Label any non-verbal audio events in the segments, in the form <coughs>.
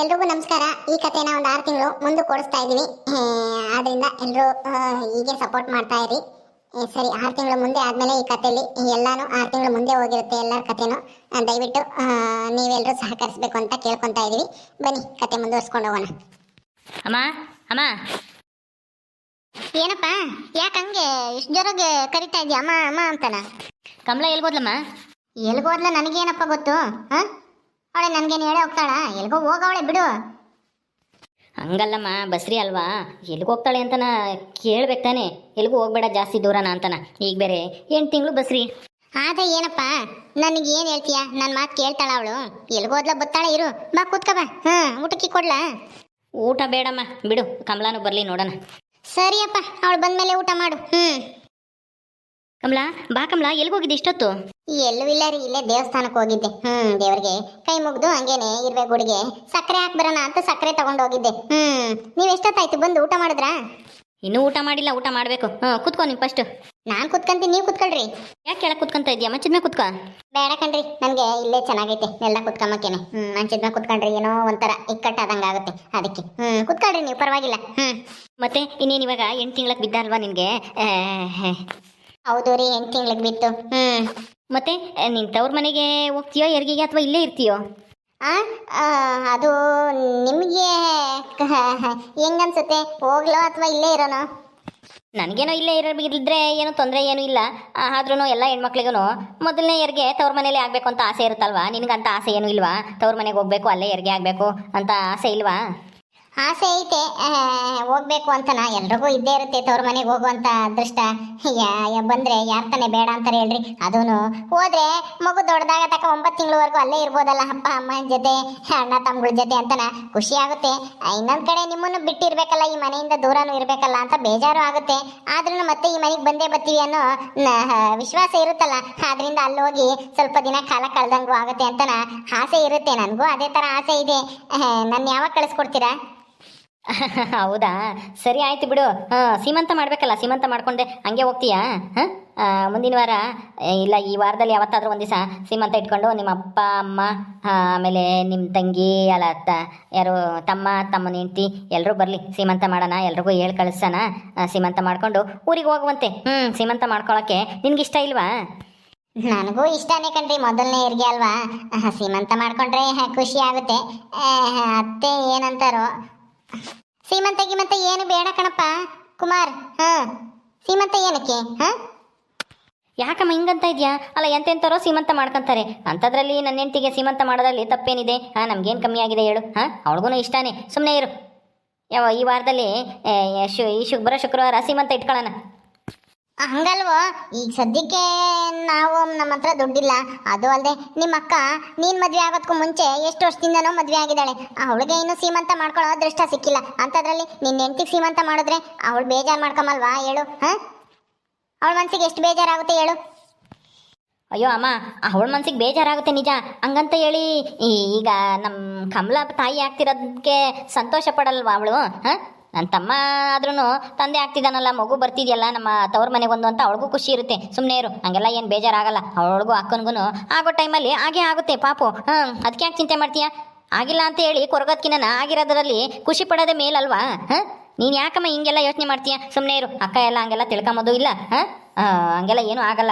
ಎಲ್ರಿಗೂ ನಮಸ್ಕಾರ. ಈ ಕಥೆನ ಒಂದು ಆರು ತಿಂಗಳು ಮುಂದೆ ಕೊಡಿಸ್ತಾ ಇದ್ದೀವಿ ಆದ್ರಿಂದ ಎಲ್ಲರೂ ಹೀಗೆ ಸಪೋರ್ಟ್ ಮಾಡ್ತಾ ಇರಿ. ಸರಿ ಆರು ತಿಂಗಳು ಮುಂದೆ ಆದಮೇಲೆ ಈ ಕಥೆಯಲ್ಲಿ ಎಲ್ಲಾನು ಆರು ತಿಂಗಳು ಮುಂದೆ ಹೋಗಿರುತ್ತೆ ಎಲ್ಲ ಕಥೆನೂ. ದಯವಿಟ್ಟು ನೀವೆಲ್ಲರೂ ಸಹಕರಿಸಬೇಕು ಅಂತ ಕೇಳ್ಕೊತಾ ಇದ್ದೀವಿ. ಬನ್ನಿ ಕತೆ ಮುಂದುವರ್ಸ್ಕೊಂಡು ಹೋಗೋಣ. ಅಮ್ಮ ಅಮ್ಮ. ಏನಪ್ಪ ಯಾಕೆ ಹಂಗೆ? ಇಷ್ಟು ಜೋರಾಗಿ ಕರಿತಾ ಇದೆಯಾ? ಅಮ್ಮ ಅಮ್ಮ ಅಂತಾನ? ಕಮಲ ಎಲ್ಗೋದ್ಲಮ್ಮ ಎಲ್ಗೋದ್ಲ ನನಗೇನಪ್ಪ ಗೊತ್ತು ಹಾಂ ಅವಳೆ ನನಗೇನು ಹೇಳೇ ಹೋಗ್ತಾಳ? ಎಲ್ಗೋ ಹೋಗವಳೆ ಬಿಡು. ಹಂಗಲ್ಲಮ್ಮ ಬಸ್ರಿ ಅಲ್ವಾ? ಎಲ್ಲಿಗೆ ಹೋಗ್ತಾಳೆ ಅಂತನ ಕೇಳ್ಬೇಕು ತಾನೆ. ಎಲ್ಲಿಗೂ ಹೋಗ್ಬೇಡ ಜಾಸ್ತಿ ದೂರನ ಅಂತನ. ಈಗ ಬೇರೆ ಎಂಟು ತಿಂಗಳು ಬಸ್ರಿ. ಆದ್ರೆ ಏನಪ್ಪ? ನನಗೆ ಏನು ಹೇಳ್ತೀಯ? ನನ್ನ ಮಾತು ಕೇಳ್ತಾಳ ಅವಳು? ಎಲ್ಗೋದ್ಲ ಬತ್ತಾಳೆ ಇರು. ಬಾ ಕೂತ್ಕ ಬಾ. ಹಾ ಊಟಕ್ಕೆ ಕೊಡ್ಲಾ? ಊಟ ಬೇಡಮ್ಮ. ಬಿಡು ಕಮಲಾನು ಬರಲಿ ನೋಡೋಣ. ಸರಿಯಪ್ಪ ಅವಳು ಬಂದಮೇಲೆ ಊಟ ಮಾಡು. ಹ್ಮ್. ಕಮಲ ಬಾ ಕಮಲ ಎಲ್ಲಿಗೆ ಹೋಗಿದ್ದೆ ಇಷ್ಟೊತ್ತು? ಎಲ್ಲೂ ಇಲ್ಲ ರೀ ಇಲ್ಲೇ ದೇವಸ್ಥಾನಕ್ಕೆ ಹೋಗಿದ್ದೆ. ಹ್ಮ್ ದೇವ್ರಿಗೆ. ಕೈ ಮುಗ್ದು ಹಂಗೇನೆ ಇರ್ವೆ ಗುಡಿಗೆ. ಸಕ್ಕರೆ ಹಾಕಿ ಬರೋಣ ಅಂತ ಸಕ್ಕರೆ ತಗೊಂಡು ಹೋಗಿದ್ದೆ. ಹ್ಮ್ ನೀವ್ ಎಷ್ಟೊತ್ತಾಯ್ತು ಬಂದು ಊಟ ಮಾಡಿದ್ರಾ? ಇನ್ನೂ ಊಟ ಮಾಡಿಲ್ಲ ಊಟ ಮಾಡಬೇಕು. ಹ್ಮ್ ಕುತ್ಕೊ ನೀವು ಫಸ್ಟ್ ನಾನ್ ಕುತ್ಕಂತೀನಿ ನೀವು ಕುತ್ಕೊಳ್ರಿ. ಯಾಕೆ ಕೆಳಗೆ ಕುತ್ಕೊಂತ ಇದೆಯಾ ಮಂಚದ್ಮೆ ಮೇಲೆ ಕುತ್ಕೋ. ಬೇಡ ಕಣ್ರಿ ನನ್ಗೆ ಇಲ್ಲೇ ಚೆನ್ನಾಗೈತೆ ಎಲ್ಲ ಕುತ್ಕೊಂಬಕ್ಕೇನೆ ಹ್ಮ್ ಮಂಚದ ಮೇಲೆ ಕುತ್ಕೊಂಡ್ರಿ ಏನೋ ಒಂಥರ ಇಕ್ಕಟ್ಟಾದಂಗ ಆಗುತ್ತೆ ಅದಕ್ಕೆ. ಹ್ಮ್ ಕುತ್ಕೊಳ್ರಿ ನೀವು ಪರವಾಗಿಲ್ಲ. ಹ್ಮ್. ಮತ್ತೆ ಇನ್ನೇನು ಇವಾಗ ಎಂಟು ತಿಂಗ್ಳಕ್ ಬಿದ್ದ ಅಲ್ವಾ ನಿನಗೆ ಹೌದು ರೀ ಎಂಟು ತಿಂಗ್ಳಿಗೆ ಬಿತ್ತು. ಹ್ಮ್. ಮತ್ತೆ ನಿನ್ ತವ್ರ ಮನೆಗೆ ಹೋಗ್ತೀಯೋ ಎರ್ಗಿಗೆ ಅಥವಾ ಇಲ್ಲೇ ಇರ್ತೀಯೋ? ಆ ಆ, ಅದು ನಿಮಗೆ ಹೆಂಗನ್ಸುತ್ತೆ? ಹೋಗ್ಲೋ ಅಥವಾ ಇಲ್ಲೇ ಇರೋನೋ? ನನಗೇನೋ ಇಲ್ಲೇ ಇರಬೇಕಿದ್ರೆ ಏನೂ ತೊಂದರೆ ಏನೂ ಇಲ್ಲ. ಆದ್ರೂ ಎಲ್ಲ ಹೆಣ್ಮಕ್ಳಿಗೂ ಮೊದಲನೇ ಎರ್ಗೆ ತವ್ರ ಮನೇಲಿ ಆಗಬೇಕು ಅಂತ ಆಸೆ ಇರುತ್ತಲ್ವಾ? ನಿನಗಂತ ಆಸೆ ಏನೂ ಇಲ್ವಾ? ತವ್ರ ಮನೆಗೆ ಹೋಗ್ಬೇಕು ಅಲ್ಲೇ ಎರ್ಗೆ ಆಗಬೇಕು ಅಂತ ಆಸೆ ಇಲ್ವಾ? ಆಸೆ ಐತೆ. ಆ, ಹೋಗ್ಬೇಕು ಅಂತನ ಎಲ್ರಿಗೂ ಇದ್ದೇ ಇರುತ್ತೆ ತವ್ರ ಮನೆಗೆ ಹೋಗುವಂತ ಅದೃಷ್ಟ. ಬಂದ್ರೆ ಯಾರ ತಾನೇ ಬೇಡ ಅಂತಾರೆ ಹೇಳ್ರಿ. ಅದೂನು ಹೋದ್ರೆ ಮಗು ದೊಡ್ಡದಾಗ ತಕ ಒಂಬತ್ತು ತಿಂಗಳವರೆಗೂ ಅಲ್ಲೇ ಇರ್ಬೋದಲ್ಲ. ಅಪ್ಪ ಅಮ್ಮನ ಜೊತೆ, ಅಣ್ಣ ತಮ್ಮಗಳ ಜೊತೆ ಅಂತನ ಖುಷಿ ಆಗುತ್ತೆ. ಇನ್ನೊಂದ್ ಕಡೆ ನಿಮ್ಮನ್ನು ಬಿಟ್ಟಿರ್ಬೇಕಲ್ಲ, ಈ ಮನೆಯಿಂದ ದೂರನೂ ಇರ್ಬೇಕಲ್ಲ ಅಂತ ಬೇಜಾರು ಆಗುತ್ತೆ. ಆದ್ರೂ ಮತ್ತೆ ಈ ಮನೆಗೆ ಬಂದೇ ಬರ್ತೀವಿ ಅನ್ನೋ ವಿಶ್ವಾಸ ಇರುತ್ತಲ್ಲ. ಆದ್ರಿಂದ ಅಲ್ಲಿ ಹೋಗಿ ಸ್ವಲ್ಪ ದಿನ ಕಾಲ ಕಳ್ದಂಗೂ ಆಗುತ್ತೆ ಅಂತನ ಆಸೆ ಇರುತ್ತೆ. ನನಗೂ ಅದೇ ತರ ಆಸೆ ಇದೆ. ನನ್ನ ಯಾವಾಗ ಕಳಿಸ್ಕೊಡ್ತೀರಾ? <laughs> ಹೌದಾ? ಸರಿ ಆಯ್ತು ಬಿಡು. ಹಾಂ, ಸೀಮಂತ ಮಾಡಬೇಕಲ್ಲ, ಸೀಮಂತ ಮಾಡ್ಕೊಂಡೆ. ಹಂಗೆ ಹೋಗ್ತೀಯಾ? ಹಾಂ? ಮುಂದಿನ ವಾರ ಇಲ್ಲ, ಈ ವಾರದಲ್ಲಿ ಯಾವತ್ತಾದ್ರೂ ಒಂದು ದಿವಸ ಸೀಮಂತ ಇಟ್ಕೊಂಡು ನಿಮ್ಮ ಅಪ್ಪ, ಅಮ್ಮ ಆಮೇಲೆ ನಿಮ್ಮ ತಂಗಿ, ಅಲ್ಲ ಅತ್ತ ಯಾರು, ತಮ್ಮ ತಮ್ಮನ ಹೆಂಡತಿ ಎಲ್ಲರೂ ಬರಲಿ. ಸೀಮಂತ ಮಾಡೋಣ, ಎಲ್ರಿಗೂ ಹೇಳಿ ಕಳಿಸೋಣ. ಸೀಮಂತ ಮಾಡಿಕೊಂಡು ಊರಿಗೆ ಹೋಗುವಂತೆ. ಹ್ಞೂ ಸೀಮಂತ ಮಾಡ್ಕೊಳಕ್ಕೆ. ನಿನ್ಗೆ ಇಷ್ಟ ಇಲ್ವಾ? ನನಗೂ ಇಷ್ಟನೇ ಕಣ್ರಿ, ಮೊದಲನೇ ಇರ್ಗೆ ಅಲ್ವಾ? ಸೀಮಂತ ಮಾಡ್ಕೊಂಡ್ರೆ ಖುಷಿ ಆಗುತ್ತೆ. ಅತ್ತೆ ಏನಂತಾರೋ ಸೀಮಂತ ಮತ್ತೆ ಏನು ಬೇಡ ಕಣಪ್ಪ. ಕುಮಾರ್, ಹ. ಸೀಮಂತ ಏನಕ್ಕೆ, ಹ? ಯಾಕಮ್ಮ ಹಿಂಗಂತ ಇದೆಯಾ? ಅಲ್ಲ, ಎಂತೆಂತಾರೋ ಸೀಮಂತ ಮಾಡ್ಕೊಂತಾರೆ. ಅಂಥದ್ರಲ್ಲಿ ನನ್ನ ಹೆಂಡತಿಗೆ ಸೀಮಂತ ಮಾಡೋದ್ರಲ್ಲಿ ತಪ್ಪೇನಿದೆ? ಹಾಂ, ನಮ್ಗೇನು ಕಮ್ಮಿ ಆಗಿದೆ ಹೇಳು, ಹಾಂ? ಅವಳಿಗೂ ಇಷ್ಟಾನೇ. ಸುಮ್ಮನೆ ಇರು. ಯಾವ, ಈ ವಾರದಲ್ಲಿ ಶು ಈ ಶುಕ್ರವಾರ ಸೀಮಂತ ಇಟ್ಕೊಳ್ಳೋಣ ಹಂಗಲ್ವೋ? ಈಗ ಸದ್ಯಕ್ಕೆ ನಾವು ನಮ್ಮ ಹತ್ರ ದುಡ್ಡಿಲ್ಲ. ಅದು ಅಲ್ಲದೆ ನಿಮ್ಮ ಅಕ್ಕ ನೀನ್ ಮದ್ವೆ ಆಗೋದಕ್ಕೂ ಮುಂಚೆ ಎಷ್ಟು ವರ್ಷದಿಂದನೋ ಮದ್ವೆ ಆಗಿದ್ದಾಳೆ. ಅವಳಿಗೆ ಇನ್ನು ಸೀಮಂತ ಮಾಡ್ಕೊಳ್ಳೋ ಅದೃಷ್ಟ ಸಿಕ್ಕಿಲ್ಲ. ಅಂಥದ್ರಲ್ಲಿ ನಿನ್ನ ಹೆಂಡತಿಗೆ ಸೀಮಂತ ಮಾಡಿದ್ರೆ ಅವಳು ಬೇಜಾರು ಮಾಡ್ಕೊಂಬಲ್ವಾ? ಹೇಳು, ಹ? ಅವಳ ಮನ್ಸಿಗೆ ಎಷ್ಟು ಬೇಜಾರಾಗುತ್ತೆ ಹೇಳು. ಅಯ್ಯೋ ಅಮ್ಮ, ಅವಳ ಮನ್ಸಿಗೆ ಬೇಜಾರಾಗುತ್ತೆ ನಿಜ. ಹಂಗಂತ ಹೇಳಿ ಈಗ ನಮ್ಮ ಕಮಲ ತಾಯಿ ಆಗ್ತಿರೋದಕ್ಕೆ ಸಂತೋಷ ಪಡಲ್ವಾ ಅವಳು, ಹಾಂ? ನನ್ನ ತಮ್ಮ ಆದ್ರೂ ತಂದೆ ಆಗ್ತಿದ್ದಾನಲ್ಲ ಮಗು ಬರ್ತಿದೆಯಲ್ಲ, ನಮ್ಮ ತವ್ರ ಮನೆಗೆ ಒಂದು ಅಂತ ಅವಳಿಗೂ ಖುಷಿ ಇರುತ್ತೆ. ಸುಮ್ಮನೆ ಇರು, ಹಂಗೆಲ್ಲ ಏನು ಬೇಜಾರಾಗಲ್ಲ. ಅವಳಿಗೂ ಅಕ್ಕನಿಗೂ ಆಗೋ ಟೈಮಲ್ಲಿ ಹಾಗೆ ಆಗುತ್ತೆ ಪಾಪು. ಹಾಂ ಅದಕ್ಕೆ ಯಾಕೆ ಚಿಂತೆ ಮಾಡ್ತೀಯಾ? ಆಗಿಲ್ಲ ಅಂತ ಹೇಳಿ ಕೊರಗೋದ್ಕಿನ ಆಗಿರೋದ್ರಲ್ಲಿ ಖುಷಿ ಪಡೋದೇ ಮೇಲಲ್ವಾ? ಹಾಂ? ನೀನು ಯಾಕಮ್ಮ ಹಿಂಗೆಲ್ಲ ಯೋಚನೆ ಮಾಡ್ತೀಯ? ಸುಮ್ಮನೆ ಇರು, ಅಕ್ಕ ಎಲ್ಲ ಹಂಗೆಲ್ಲ ತಿಳ್ಕೊಂಬೋದು ಇಲ್ಲ, ಹಾಂ? ಹಂಗೆಲ್ಲ ಏನೂ ಆಗಲ್ಲ.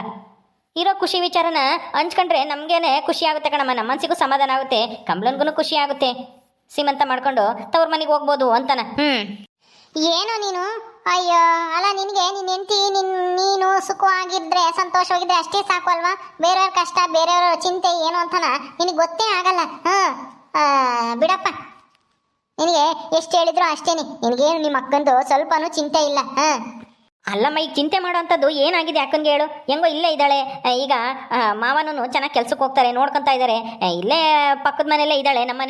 ಇರೋ ಖುಷಿ ವಿಚಾರನ ಹಂಚ್ಕೊಂಡ್ರೆ ನಮಗೇನೆ ಖುಷಿ ಆಗುತ್ತೆ ಕಣಮ್ಮ, ನಮ್ಮ ಮನಸ್ಸಿಗೂ ಸಮಾಧಾನ ಆಗುತ್ತೆ ಕಂಬ್ಳನ್ಗೂ ಖುಷಿ ಆಗುತ್ತೆ. ಸೀಮಂತ ಮಾಡ್ಕೊಂಡು ತವ್ರ ಮನೆಗೆ ಹೋಗ್ಬೋದು ಅಂತಾನೆ. ಹ್ಮ್. ಏನು ನೀನು? ಅಯ್ಯೋ, ಅಲ್ಲ, ನಿನಗೆ ನಿನ್ನ ಹೆಂಡತಿ, ನಿನ್ ನೀನು ಸುಖವಾಗಿದ್ರೆ, ಸಂತೋಷವಾಗಿದ್ರೆ ಅಷ್ಟೇ ಸಾಕು ಅಲ್ವಾ? ಬೇರೆಯವ್ರ ಕಷ್ಟ, ಬೇರೆಯವ್ರ ಚಿಂತೆ ಏನು ಅಂತನ ನಿನಗೆ ಗೊತ್ತೇ ಆಗಲ್ಲ. ಹಾಂ ಬಿಡಪ್ಪ. ನಿನಗೆ ಎಷ್ಟು ಹೇಳಿದ್ರು ಅಷ್ಟೇ ನಿನಗೇನು ನಿಮ್ಮ ಅಕ್ಕಂದು ಸ್ವಲ್ಪನೂ ಚಿಂತೆ ಇಲ್ಲ. ಹಾ. ಅಲ್ಲಮ್ಮ ಈಗ ಚಿಂತೆ ಮಾಡೋವಂಥದ್ದು ಏನಾಗಿದೆ ಅಕ್ಕನಿಗೆ ಹೇಳು. ಹೆಂಗೋ ಇಲ್ಲೇ ಇದ್ದಾಳೆ. ಈಗ ಮಾವನೂ ಚೆನ್ನಾಗಿ ಕೆಲ್ಸಕ್ಕೆ ಹೋಗ್ತಾರೆ, ನೋಡ್ಕೊಂತಾ ಇದ್ದಾರೆ. ಇಲ್ಲೇ ಪಕ್ಕದ ಮನೆಯಲ್ಲೇ ಇದ್ದಾಳೆ, ನಮ್ಮ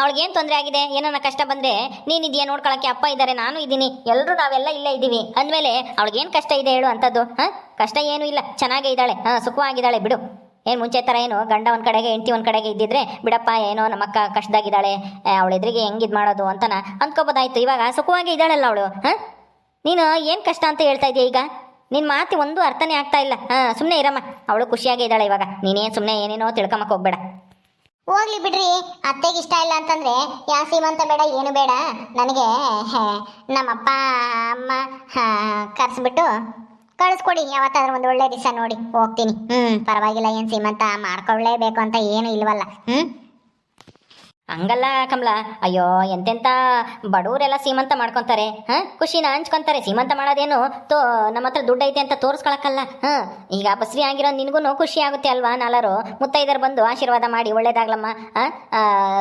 ಅವಳಿಗೆ ಏನು ತೊಂದರೆ ಆಗಿದೆ? ಏನನ್ನ ಕಷ್ಟ ಬಂದರೆ ನೀನಿದೆಯಾ ನೋಡ್ಕೊಳಕ್ಕೆ? ಅಪ್ಪ ಇದ್ದಾರೆ, ನಾನು ಇದ್ದೀನಿ. ಎಲ್ಲರೂ ನಾವೆಲ್ಲ ಇಲ್ಲೇ ಇದ್ದೀವಿ. ಅಂದಮೇಲೆ ಅವಳಿಗೇನು ಕಷ್ಟ ಇದೆ ಹೇಳು ಅಂಥದ್ದು. ಹಾಂ ಕಷ್ಟ ಏನೂ ಇಲ್ಲ. ಚೆನ್ನಾಗೇ ಇದ್ದಾಳೆ. ಹಾಂ ಸುಖವಾಗಿದ್ದಾಳೆ, ಬಿಡು. ಏನು ಮುಂಚೆ ಥರ ಏನು ಗಂಡ ಒಂದು ಕಡೆಗೆ, ಹೆಂಡತಿ ಒಂದು ಕಡೆಗೆ ಇದ್ದಿದ್ರೆ, ಬಿಡಪ್ಪ, ಏನೋ ನಮ್ಮ ಅಕ್ಕ ಕಷ್ಟದಾಗಿದ್ದಾಳೆ ಅವಳೆದ್ರಿಗೆ ಹೆಂಗೆ ಇದು ಮಾಡೋದು ಅಂತನ ಅಂದ್ಕೋಬೋದಾಯ್ತು. ಇವಾಗ ಸುಖವಾಗಿ ಇದ್ದಾಳಲ್ಲ ಅವಳು. ಹಾಂ ನೀನು ಏನು ಕಷ್ಟ ಅಂತ ಹೇಳ್ತಾ ಇದೀಯ ಈಗ? ನಿನ್ನ ಮಾತು ಒಂದು ಅರ್ಥನೇ ಆಗ್ತಾ ಇಲ್ಲ. ಹಾಂ ಸುಮ್ಮನೆ ಇರಮ್ಮ. ಅವಳು ಖುಷಿಯಾಗೇ ಇದ್ದಾಳೆ ಇವಾಗ. ನೀನೇನು ಸುಮ್ಮನೆ ಏನೇನೋ ತಿಳ್ಕೊಂಬಕ್ಕೆ ಹೋಗ್ಬೇಡ. ಹೋಗ್ಲಿ ಬಿಡ್ರಿ. ಅತ್ತೆಗೆ ಇಷ್ಟ ಇಲ್ಲ ಅಂತಂದ್ರೆ ಯಾವ ಸೀಮಂತ ಬೇಡ, ಏನು ಬೇಡ. ನನಗೆ ನಮ್ಮಪ್ಪ, ಅಮ್ಮ ಕರೆಸ್ಬಿಟ್ಟು ಕಳಿಸ್ಕೊಡಿ. ಯಾವತ್ತಾದ್ರೂ ಒಂದು ಒಳ್ಳೆ ದಿವಸ ನೋಡಿ. ಹೋಗ್ತೀನಿ. ಹ್ಞೂ ಪರವಾಗಿಲ್ಲ ಏನು ಸೀಮಂತ. ಮಾಡ್ಕೊಳ್ಳೇಬೇಕು ಅಂತ ಏನು ಇಲ್ವಲ್ಲ. ಹ್ಮ್? ಹಂಗಲ್ಲ ಕಮಲ. ಅಯ್ಯೋ, ಎಂತೆಂತ ಬಡವರೆಲ್ಲ ಸೀಮಂತ ಮಾಡ್ಕೊಂತಾರೆ, ಹಾ? ಖುಷಿನ ಹಂಚ್ಕೊಂತಾರೆ. ಸೀಮಂತ ಮಾಡೋದೇನು? ತೋ, ನಮ್ಮ ಹತ್ರ ದುಡ್ಡು ಐತೆ ಅಂತ ತೋರಿಸ್ಕೊಳಕ್ಕಲ್ಲ, ಹಾ? ಈಗ ಬಸ್ರಿ ಆಗಿರೋ ನಿನಗೂ ಖುಷಿ ಆಗುತ್ತೆ ಅಲ್ವಾ ನಾಲ್ವರು? ಮುತ್ತೈದರು ಬಂದು ಆಶೀರ್ವಾದ ಮಾಡಿ ಒಳ್ಳೇದಾಗ್ಲಮ್ಮ, ಹಾಂ?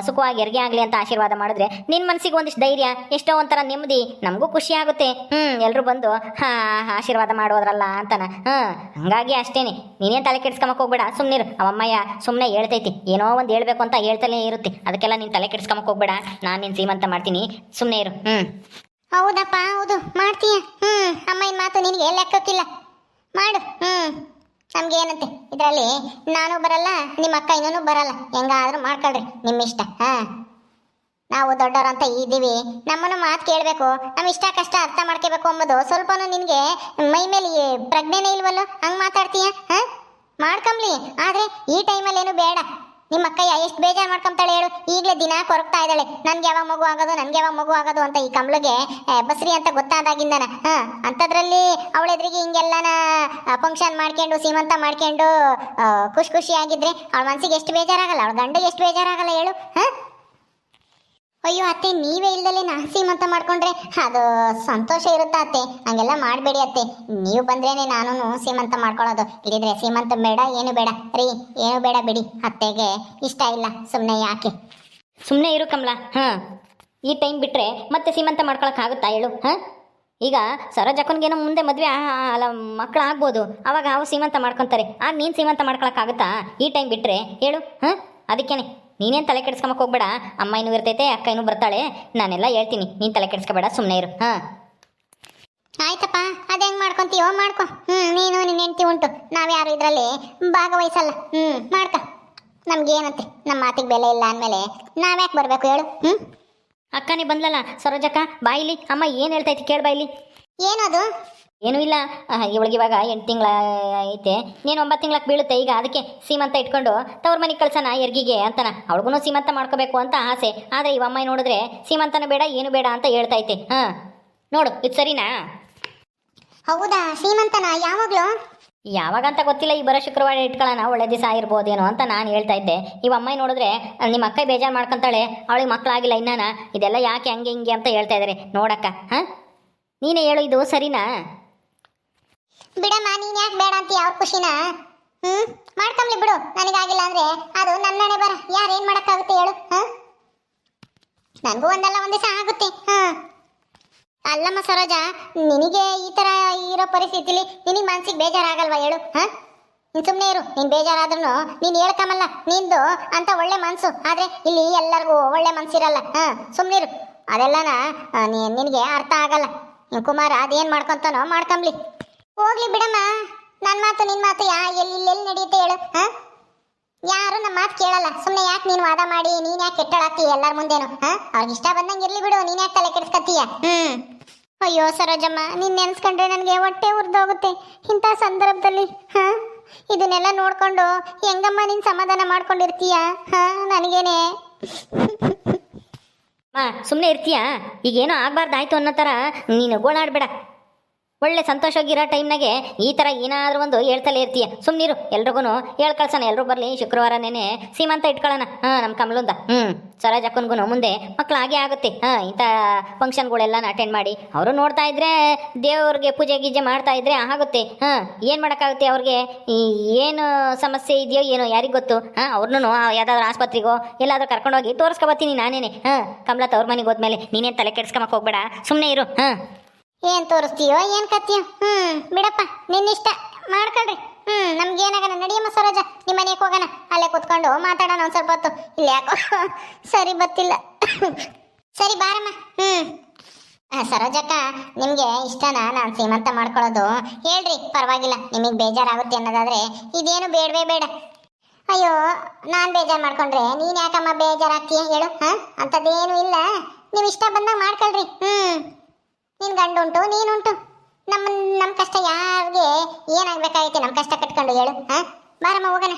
ಸುಖವಾಗಿ ಹೆರಿಗೆ ಆಗಲಿ ಅಂತ ಆಶೀರ್ವಾದ ಮಾಡಿದ್ರೆ ನಿನ್ ಮನ್ಸಿಗೆ ಒಂದಿಷ್ಟು ಧೈರ್ಯ, ಎಷ್ಟೋ ಒಂಥರ ನೆಮ್ಮದಿ, ನಮಗೂ ಖುಷಿ ಆಗುತ್ತೆ. ಹ್ಞೂ ಎಲ್ಲರೂ ಬಂದು, ಹಾಂ, ಆಶೀರ್ವಾದ ಮಾಡೋದ್ರಲ್ಲ ಅಂತನ, ಹಾಂ? ಹಂಗಾಗಿ ಅಷ್ಟೇನೆ. ನೀನೇನು ತಲೆ ಕೆಡ್ಸ್ಕೊಂಬಕ್ ಹೋಗ್ಬೇಡ ಸುಮ್ಮನಿರು ಅವಮ್ಮಯ್ಯ ಸುಮ್ಮನೆ ಹೇಳ್ತೈತಿ. ಏನೋ ಒಂದು ಹೇಳ್ಬೇಕು ಅಂತ ಹೇಳ್ತಲೇ ಇರುತ್ತೆ. ಅದಕ್ಕೆಲ್ಲ ನೀನ್ ತಲೆ ಕೆಡ್ಸ್ಕೊಂಬಕ್ ಹೋಗ್ಬೇಡ. ನಾನು ನಿನ್ ಸೀಮಂತ ಮಾಡ್ತೀನಿ. ಸುಮ್ಮನೆ ಇರು. ಹ್ಮ್. ಹೌದಪ್ಪ, ಹೌದು. ಮಾಡ್ತೀಯ? ಹ್ಮ್. ಅಮ್ಮನ ಮಾತು ನಿನಗೆ ಲೆಕ್ಕಕ್ಕಿಲ್ಲ. ಮಾಡು. ಹ್ಮ್. ನಮ್ಗೆ ಏನಂತೆ? ಇದರಲ್ಲಿ ನಾನು ಬರಲ್ಲ, ನಿಮ್ಮ ಅಕ್ಕ ಇನ್ನೂ ಬರಲ್ಲ. ಹೆಂಗಾದ್ರೂ ಮಾಡ್ಕೊಳ್ರಿ. ನಿಮ್ಮ ಇಷ್ಟ. ಹಾ. ನಾವು ದೊಡ್ಡವರು ಅಂತ ಇದ್ದೀವಿ. ನಮ್ಮನ್ನು ಮಾತು ಕೇಳಬೇಕು. ನಮ್ಮ ಇಷ್ಟ ಕಷ್ಟ ಅರ್ಥ ಮಾಡ್ಕೋಬೇಕು ಅಂಬೋದು ಸ್ವಲ್ಪನೂ ನಿನಗೆ ಮೈ ಮೇಲೆ ಪ್ರಜ್ಞೆನೇ ಇಲ್ವಲ್ಲ? ಹಂಗೆ ಮಾತಾಡ್ತೀಯ? ಹಾ? ಮಾಡ್ಕೊಂಬ್ಲಿ. ಆದ್ರೆ ಈ ಟೈಮಲ್ಲಿ ಏನು ಬೇಡ. ನಿಮ್ಮ ಅಕ್ಕಯ್ಯ ಎಷ್ಟು ಬೇಜಾರು ಮಾಡ್ಕೊಂತಾಳೆ ಹೇಳು? ಈಗಲೇ ದಿನ ಕೊರಗ್ತಾ ಇದ್ದಾಳೆ. ನನ್ಗೆ ಯಾವಾಗ ಮಗು ಆಗೋದು ನನ್ಗೆ ಯಾವಾಗ ಮಗು ಆಗೋದು ಅಂತ ಈ ಕಮ್ಳಿಗೆ ಆ, ಬಸ್ರಿ ಅಂತ ಗೊತ್ತಾದಾಗಿಂದನ. ಹಾ ಅಂಥದ್ರಲ್ಲಿ ಅವಳೆದ್ರಿಗೆ ಹಿಂಗೆಲ್ಲನ ಫಂಕ್ಷನ್ ಮಾಡ್ಕೊಂಡು ಸೀಮಂತ ಮಾಡ್ಕೊಂಡು ಖುಷಿ ಖುಷಿಯಾಗಿದ್ರೆ ಅವಳ ಮನ್ಸಿಗೆ ಎಷ್ಟು ಬೇಜಾರಾಗಲ್ಲ? ಅವಳ ಗಂಡಿಗೆ ಎಷ್ಟು ಬೇಜಾರಾಗಲ್ಲ ಹೇಳು ಹಾ? ಅಯ್ಯೋ ಅತ್ತೆ, ನೀವೇ ಇಲ್ದಲೆ ನಾ ಮತ ಮಾಡ್ಕೊಂಡ್ರೆ ಅದು ಸಂತೋಷ ಇರುತ್ತಾ ಅತ್ತೆ? ಹಂಗೆಲ್ಲ ಮಾಡಬೇಡಿ ಅತ್ತೆ. ನೀವು ಬಂದ್ರೇನೆ ನಾನು ಸೀಮಂತ ಮಾಡ್ಕೊಳ್ಳೋದು ಇಲ್ಲಿದ್ರೆ ಸೀಮಂತ ಬೇಡ, ಏನು ಬೇಡ. ರೀ, ಏನು ಬೇಡ ಬಿಡಿ. ಅತ್ತೆಗೆ ಇಷ್ಟ ಇಲ್ಲ. ಸುಮ್ಮನೆ ಯಾಕೆ? ಸುಮ್ಮನೆ ಇರು ಕಮಲ. ಹಾಂ. ಈ ಟೈಮ್ ಬಿಟ್ಟರೆ ಮತ್ತೆ ಸೀಮಂತ ಮಾಡ್ಕೊಳಕ್ಕಾಗುತ್ತಾ ಹೇಳು? ಹಾಂ? ಈಗ ಸರೋಜಕ್ಕನ್ಗೇನೋ ಮುಂದೆ ಮದುವೆ ಅಲ್ಲ ಮಕ್ಕಳು ಆಗ್ಬೋದು. ಅವಾಗ ಅವು ಸೀಮಂತ ಮಾಡ್ಕೊತಾರೆ. ಆಗ ನೀನು ಸೀಮಂತ ಮಾಡ್ಕೊಳಕ್ಕಾಗುತ್ತಾ ಈ ಟೈಮ್ ಬಿಟ್ಟರೆ ಹೇಳು. ಹಾಂ? ಅದಕ್ಕೇನೆ. ನೀನೇನು ತಲೆ ಕೆಡ್ಸ್ಕೊಂಬಕ್ಕೆ ಹೋಗ್ಬೇಡ. ಅಮ್ಮ ಇನ್ನೂ ಇರ್ತೈತೆ ಅಕ್ಕ ಇನ್ನೂ ಬರ್ತಾಳೆ. ನಾನೆಲ್ಲ ಹೇಳ್ತೀನಿ. ನೀನು ತಲೆ ಕೆಡ್ಸ್ಕೊಬೇಡ ಸುಮ್ಮನೆ ಇರು. ಹಾಂ. ಆಯ್ತಪ್ಪ ಅದ್ ಹೆಂಗ್ ಮಾಡ್ಕೊಂತೀಯೋ ಮಾಡ್ಕೊ. ಹ್ಮ್ ನೀನು ನಿನ್ನ ಹೆಂಡತಿ ಉಂಟು. ನಾವ್ಯಾರು ಇದರಲ್ಲಿ ಭಾಗವಹಿಸಲ್ಲ. ಹ್ಮ್ ಮಾಡ್ಕೊ. ನಮ್ಗೇನಂತೆ ನಮ್ಮ ಮಾತಿಗೆ ಬೆಲೆ ಇಲ್ಲ ಅಂದಮೇಲೆ ನಾವ್ಯಾಕೆ ಬರ್ಬೇಕು ಹೇಳು? ಹ್ಮ್? ಅಕ್ಕನೇ ಬಂದ್ಲಲ್ಲ? ಸರೋಜಕ್ಕ ಬಾಯಿಲಿ ಅಮ್ಮ ಏನು ಹೇಳ್ತೈತಿ ಕೇಳು ಬಾಯಿಲಿ ಏನದು? ಏನೂ ಇಲ್ಲ. ಇವಳಿಗೆ ಇವಾಗ ಎಂಟು ತಿಂಗಳ ಐತೆ. ನೀನು ಒಂಬತ್ತು ತಿಂಗ್ಳಕ್ಕೆ ಬೀಳುತ್ತೆ. ಈಗ ಅದಕ್ಕೆ ಸೀಮಂತ ಇಟ್ಕೊಂಡು ತವ್ರ ಮನೆಗೆ ಕಳ್ಸೋಣ ಎರ್ಗಿಗೆ ಅಂತನ. ಅವಳಿಗೂ ಸೀಮಂತ ಮಾಡ್ಕೋಬೇಕು ಅಂತ ಆಸೆ. ಆದರೆ ಇವಮ್ಮ ನೋಡಿದ್ರೆ ಸೀಮಂತನೂ ಬೇಡ ಏನು ಬೇಡ ಅಂತ ಹೇಳ್ತೈತೆ ಹಾಂ. ನೋಡು ಇದು ಸರಿನಾ? ಹೌದಾ? ಸೀಮಂತನ? ಯಾವಾಗಲೂ? ಯಾವಾಗ ಅಂತ ಗೊತ್ತಿಲ್ಲ. ಈ ಬರೋ ಶುಕ್ರವಾರ ಇಟ್ಕೊಳ್ಳೋಣ ಒಳ್ಳೆ ದಿವಸ ಆಗಿರ್ಬೋದೇನೋ ಅಂತ ನಾನು ಹೇಳ್ತಾ ಇದ್ದೆ. ಈ ಅಮ್ಮ ನೋಡಿದ್ರೆ ನಿಮ್ಮ ಅಕ್ಕ ಬೇಜಾರು ಮಾಡ್ಕೊಂತಾಳೆ. ಅವಳಿಗೆ ಮಕ್ಕಳಾಗಿಲ್ಲ ಇನ್ನಾನ. ಇದೆಲ್ಲ ಯಾಕೆ ಹಂಗೆ ಹಿಂಗೆ ಅಂತ ಹೇಳ್ತಾ ಇದ್ದಾರೆ ನೋಡಕ್ಕ ಹಾಂ? ನೀನೇ ಹೇಳು, ಇದು ಸರಿನಾ? ಬಿಡಮ್ಮ, ನೀನ್ ಯಾಕೆ ಬೇಡ ಅಂತ ಯಾವ ಖುಷಿನ? ಹ್ಮ್? ಮಾಡ್ಕೊಂಬ್ಲಿ ಬಿಡು, ನನಗಾಗಿಲ್ಲ ಅಂದ್ರೆ. ಅದು ನನ್ನ ನನ್ನಣೆ ಬರ ಯಾರೇನ್ ಮಾಡಕ್ಕಾಗುತ್ತೆ ಹೇಳು, ಹ? ನನಗೂ ಒಂದಲ್ಲ, ಒಂದ್ ದಿವಸ ಆಗುತ್ತೆ, ಹ? ಅಲ್ಲಮ್ಮ ಸರೋಜ, ನಿನಗೆ ಈ ತರ ಇರೋ ಪರಿಸ್ಥಿತಿಲಿ ನಿನಗೆ ಮನ್ಸಿಗೆ ಬೇಜಾರಾಗಲ್ವಾ ಹೇಳು, ಹ? ನೀನ್ ಸುಮ್ಮನೆ ಇರು, ನೀನ್ ಬೇಜಾರಾದ್ರೂ ನೀನ್ ಹೇಳ್ಕಮಲ್ಲ, ನಿಂದು ಅಂತ ಒಳ್ಳೆ ಮನ್ಸು. ಆದ್ರೆ ಇಲ್ಲಿ ಎಲ್ಲರಿಗೂ ಒಳ್ಳೆ ಮನ್ಸಿರಲ್ಲ, ಹ? ಸುಮ್ಮನಿರು ಅದೆಲ್ಲನ ನಿನಗೆ ಅರ್ಥ ಆಗಲ್ಲ. ಕುಮಾರ, ಅದೇನು ಮಾಡ್ಕೊಂತಾನೋ ಮಾಡ್ಕೊಂಬ್ಲಿ. ಹೋಗ್ಲಿ ಬಿಡಮ್ಮ. ನನ್ನ ಮಾತು ನಿನ್ನ ಮಾತು ಯಾ ಎಲ್ಲಿ ಎಲ್ಲಿ ನಡೆಯುತ್ತೆ ಹೇಳು, ಹಾಂ? ಯಾರು ನಮ್ಮ ಮಾತು ಕೇಳಲ್ಲ. ಸುಮ್ಮನೆ ಯಾಕೆ ನೀನು ವಾದ ಮಾಡಿ, ನೀನು ಯಾಕೆ ಕೆಟ್ಟಳಾಗ್ತೀಯ ಎಲ್ಲರ ಮುಂದೇನು, ಹ? ಅವ್ರಿಗೆ ಇಷ್ಟ ಬಂದಂಗೆ ಇರಲಿ ಬಿಡು, ನೀನು ಯಾಕೆ ತಲೆ ಕೆಡಿಸ್ಕತ್ತೀಯ? ಹ್ಞೂ ಅಯ್ಯೋ ಸರೋಜಮ್ಮ, ನೀನು ನೆನ್ಸ್ಕೊಂಡ್ರೆ ನನಗೆ ಹೊಟ್ಟೆ ಉರ್ದೋಗುತ್ತೆ. ಇಂಥ ಸಂದರ್ಭದಲ್ಲಿ, ಹಾಂ? ಇದನ್ನೆಲ್ಲ ನೋಡಿಕೊಂಡು ಹೆಂಗಮ್ಮ ನೀನು ಸಮಾಧಾನ ಮಾಡ್ಕೊಂಡಿರ್ತೀಯ, ಹಾಂ? ನನಗೇನೆ. ಸುಮ್ಮನೆ ಇರ್ತೀಯಾ? ಈಗೇನೋ ಆಗಬಾರ್ದಾಯ್ತು ಅನ್ನೋ ಥರ ನೀನು ಗೋಳಾಡ್ಬೇಡ. ಒಳ್ಳೆ ಸಂತೋಷವಾಗಿರೋ ಟೈಮ್ನಾಗೆ ಈ ಥರ ಏನಾದರೂ ಒಂದು ಹೇಳ್ತಲೇ ಇರ್ತೀಯ. ಸುಮ್ಮನಿರು ಎಲ್ರಿಗೂ ಹೇಳ್ ಕಳ್ಸೋಣ ಎಲ್ಲರೂ ಬರಲಿ ಶುಕ್ರವಾರನೇ ಸೀಮಂತ ಇಟ್ಕೊಳ್ಳೋಣ ಹಾಂ ನಮ್ಮ ಕಮಲುಂದ. ಹ್ಞೂ ಸರೋಜಕ್ಕನ್ಗೂ ಮುಂದೆ. ಮಕ್ಕಳು ಹಾಗೆ ಆಗುತ್ತೆ. ಹಾಂ, ಇಂಥ ಫಂಕ್ಷನ್ಗಳೆಲ್ಲ ಅಟೆಂಡ್ ಮಾಡಿ. ಅವರು ನೋಡ್ತಾ ಇದ್ರೆ, ದೇವ್ರಿಗೆ ಪೂಜೆ ಗೀಜೆ ಮಾಡ್ತಾ ಇದ್ರೆ ಆಗುತ್ತೆ. ಹಾಂ, ಏನು ಮಾಡೋಕ್ಕಾಗುತ್ತೆ ಅವ್ರಿಗೆ? ಏನು ಸಮಸ್ಯೆ ಇದೆಯೋ ಏನೋ ಯಾರಿಗೆ ಗೊತ್ತು? ಹಾಂ, ಅವ್ರನ್ನೂ ಯಾವ್ದಾದ್ರು ಆಸ್ಪತ್ರೆಗೋ, ಎಲ್ಲಾದರೂ ಕರ್ಕೊಂಡೋಗಿ ತೋರಿಸ್ಕೊಬತ್ತೀನಿ ನಾನೇನೆ. ಹಾಂ ಕಮಲಾ ತವ್ರ ಮನೆಗೆ ಹೋದ್ಮೇಲೆ ನೀನೇನು ತಲೆ ಕೆಡ್ಸ್ಕೊಂಬಕ್ಕೆ ಹೋಗ್ಬೇಡ. ಸುಮ್ಮನೆ ಇರು. ಹಾಂ. ಏನ್ ತೋರಿಸ್ತೀಯೋ ಏನ್ ಕತ್ತೀಯೋ? ಹ್ಮ್ ಬಿಡಪ್ಪ ನಿನ್ನಿಷ್ಟ. ಮಾಡ್ಕೊಳ್ರಿ. ಹ್ಮ್ ನಮ್ಗೇನಾಗಣ ನಡಿಯಮ್ಮ ಸರೋಜ ನಿಮ್ಮ ಮನೆಗೆ ಹೋಗೋಣ. ಅಲ್ಲೇ ಕುತ್ಕೊಂಡು ಮಾತಾಡೋಣ ಒಂದ್ ಸ್ವಲ್ಪ ಹೊತ್ತು. ಇಲ್ಲಿ ಯಾಕೋ <laughs> ಸರಿ ಬರ್ತಿಲ್ಲ. <coughs> ಸರಿ ಬಾರಮ್ಮ. ಆ, ಸರೋಜಕ್ಕ ನಿಮ್ಗೆ ಇಷ್ಟನಾ? ನಾನು ಸೀಮಂತ ಮಾಡ್ಕೊಳ್ಳೋದು. ಹೇಳ್ರಿ ಪರವಾಗಿಲ್ಲ. ನಿಮಗೆ ಬೇಜಾರಾಗುತ್ತೆ ಅನ್ನೋದಾದ್ರೆ ಇದೇನು ಬೇಡವೇ ಬೇಡ. ಅಯ್ಯೋ ನಾನ್ ಬೇಜಾರ್ ಮಾಡ್ಕೊಂಡ್ರೆ. ನೀನ್ ಯಾಕಮ್ಮ ಬೇಜಾರಾಗ್ತೀಯ? ಹೇಳು ಹ? ಅಂತದೇನು ಇಲ್ಲ. ನೀವು ಇಷ್ಟ ಬಂದಾಗ ಮಾಡ್ಕೊಳ್ರಿ. ಹ್ಮ್. ನಿನ್ ಗಂಡು ಉಂಟು ನೀನುಂಟು ನಮ್ಮ ನಮ್ಮ ಕಷ್ಟ ಯಾರಿಗೆ ಏನಾಗ್ಬೇಕಾಗೈತೆ ನಮ್ಮ ಕಷ್ಟ ಕಟ್ಕೊಂಡು ಹೇಳು, ಹಾ? ಬಾರಮ್ಮ, ಹೋಗೋಣ.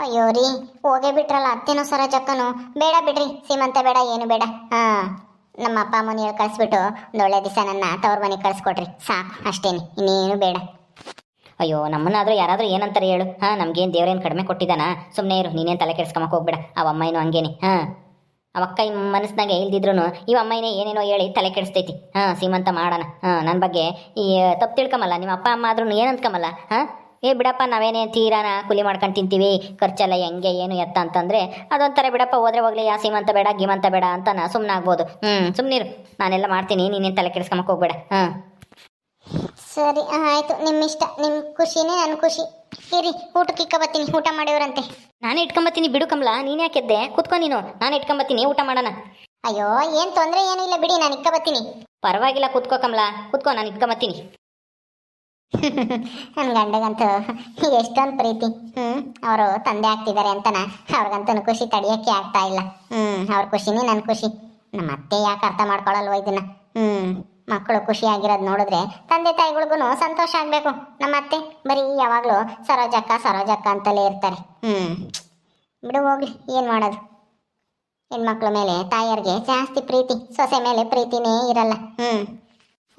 ಅಯ್ಯೋ ರೀ, ಹೋಗೇ ಬಿಟ್ರಲ್ಲ, ಅತ್ತೇನೋ ಸರ ಚಕ್ಕನು ಬೇಡ ಬಿಡ್ರಿ, ಸೀಮಂತ ಬೇಡ, ಏನು ಬೇಡ. ಹಾ, ನಮ್ಮ ಅಪ್ಪ, ಅಮ್ಮನ ಹೇಳಿ ಕಳಿಸ್ಬಿಟ್ಟು ಒಂದು ಒಳ್ಳೆ ದಿವಸ ನನ್ನ ತವ್ರ ಮನೆಗೆ ಕಳಿಸ್ಕೊಡ್ರಿ, ಸಾಕು, ಅಷ್ಟೇನೆ, ಇನ್ನೇನು ಬೇಡ. ಅಯ್ಯೋ, ನಮ್ಮನ್ನಾದ್ರೂ ಯಾರಾದ್ರೂ ಏನಂತಾರೆ ಹೇಳು. ಹಾ, ನಮ್ಗೇನು ದೇವ್ರೇನು ಕಡಿಮೆ ಕೊಟ್ಟಿದ್ದಾನ? ಸುಮ್ಮನೆ ಇರು, ನೀನೇನು ತಲೆ ಕೆಡ್ಸ್ಕೊಂಬಕ್ ಹೋಗ್ಬೇಡ, ಅವ ಏನು ಹಂಗೇನೆ, ಹಾ? ಅವಕ್ಕ ಈ ಮನಸ್ನಾಗೆ ಇಲ್ದಿದ್ರು ಇವ ಅಮ್ಮನೇ ಏನೇನೋ ಹೇಳಿ ತಲೆ ಕೆಡಿಸ್ತೈತಿ. ಹಾಂ ಸೀಮಂತ ಮಾಡೋಣ. ಹಾಂ ನನ್ನ ಬಗ್ಗೆ ಈ ತಪ್ಪು ತಿಳ್ಕಮಲ್ಲ. ನಿಮ್ಮ ಅಪ್ಪ, ಅಮ್ಮ ಆದ್ರೂ ಏನು ಅಂದ್ಕೊಂಬಲ್ಲ ಹಾಂ? ಏ, ಬಿಡಪ್ಪ, ನಾವೇನೇ ತೀರಾನ ಕೂಲಿ ಮಾಡ್ಕೊಂಡು ತಿಂತೀವಿ. ಖರ್ಚೆಲ್ಲ ಹೆಂಗೆ, ಏನು ಎತ್ತ ಅಂತಂದ್ರೆ ಅದೊಂಥರ ಬಿಡಪ್ಪ, ಹೋದ್ರೆ ಹೋಗ್ಲಿ, ಯಾ ಸೀಮಂತ ಬೇಡ, ಗೀಮಂತ ಬೇಡ ಅಂತ ನಾ ಸುಮ್ಮನೆ ಆಗ್ಬೋದು ಹ್ಞೂ ಸುಮ್ಮನಿರು ನಾನೆಲ್ಲ ಮಾಡ್ತೀನಿ, ನೀನೇನು ತಲೆ ಕೆಡಿಸ್ಕೊಂಬಕ್ ಹೋಗ್ಬೇಡ. ಹಾಂ. ಸರಿ, ಆಯ್ತು. ನಿಮ್ಮ ಇಷ್ಟ ನಿಮ್ಮ ಖುಷಿನೇ ನನ್ನ ಖುಷಿ. ಇರಿ, ಊಟಕ್ಕೆ ಬರ್ತೀನಿ. ಊಟ ಮಾಡಿವ್ರಂತೆ. ನಾನೇ ಇಟ್ಕೊಂಬತ್ತೀನಿ ಬಿಡು ಕಮಲ. ನೀನು ಯಾಕೆದ್ದೆ ಕುತ್ಕೊ ನೀನು. ನಾನು ಇಟ್ಕೊಂಬತ್ತೀನಿ. ಊಟ ಮಾಡೋಣ. ಅಯ್ಯೋ ಏನು ತೊಂದರೆ ಏನೂ ಇಲ್ಲ ಬಿಡಿ ನಾನು ಇಕ್ಕ ಬರ್ತೀನಿ ಪರವಾಗಿಲ್ಲ ಕುತ್ಕೋ ಕಮಲ. ಕೂತ್ಕೋ ನಾನು ಇಟ್ಕೊಂಬತ್ತೀನಿ. <laughs> ನನ್ನ ಗಂಡಗಂತೂ ಎಷ್ಟೊಂದು ಪ್ರೀತಿ. ಹ್ಞೂ ಅವರು ತಂದೆ ಆಗ್ತಿದ್ದಾರೆ ಅಂತನ ಅವ್ರಿಗಂತೂ ಖುಷಿ ತಡಿಯೋಕ್ಕೆ ಆಗ್ತಾ ಇಲ್ಲ. ಹ್ಞೂ ಅವ್ರ ಖುಷಿನೇ ನನ್ನ ಖುಷಿ. ನಮ್ಮ ಅತ್ತೆ ಯಾಕೆ ಅರ್ಥ ಮಾಡ್ಕೊಳ್ಳಲ್ವೋ ಇದನ್ನ. ಹ್ಞೂ ಮಕ್ಕಳು ಖುಷಿಯಾಗಿರೋದು ನೋಡಿದ್ರೆ ತಂದೆ ತಾಯಿಗಳಿಗೂ ಸಂತೋಷ ಆಗಬೇಕು. ನಮ್ಮ ಅತ್ತೆ ಬರೀ ಯಾವಾಗಲೂ ಸರೋಜಕ್ಕ ಸರೋಜಕ್ಕ ಅಂತಲೇ ಇರ್ತಾರೆ. ಹ್ಞೂ ಬಿಡು ಹೋಗ್ಲಿ, ಏನು ಮಾಡೋದು? ಹೆಣ್ಮಕ್ಳ ಮೇಲೆ ತಾಯಿಯರಿಗೆ ಜಾಸ್ತಿ ಪ್ರೀತಿ, ಸೊಸೆ ಮೇಲೆ ಪ್ರೀತಿನೇ ಇರಲ್ಲ. ಹ್ಞೂ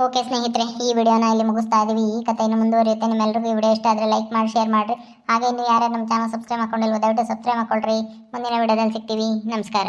ಓಕೆ ಸ್ನೇಹಿತರೆ, ಈ ವಿಡಿಯೋನ ಇಲ್ಲಿ ಮುಗಿಸ್ತಾ ಇದೀವಿ. ಈ ಕಥೆಯನ್ನು ಮುಂದುವರಿಯುತ್ತೆ. ನಿಮ್ಮೆಲ್ಲರಿಗೂ ಈ ವಿಡಿಯೋ ಇಷ್ಟ ಆದರೆ ಲೈಕ್ ಮಾಡಿ, ಶೇರ್ ಮಾಡಿರಿ. ಹಾಗೆ ನೀವು ಯಾರ್ಯಾರು ನಮ್ಮ ಚಾನಲ್ ಸಬ್ಸ್ಕ್ರೈಬ್ ಮಾಡ್ಕೊಂಡಿಲ್ವೋ ದಯವಿಟ್ಟು ಸಬ್ಸ್ಕ್ರೈಬ್ ಮಾಡ್ಕೊಳ್ರಿ. ಮುಂದಿನ ವಿಡಿಯೋದಲ್ಲಿ ಸಿಗ್ತೀವಿ. ನಮಸ್ಕಾರ.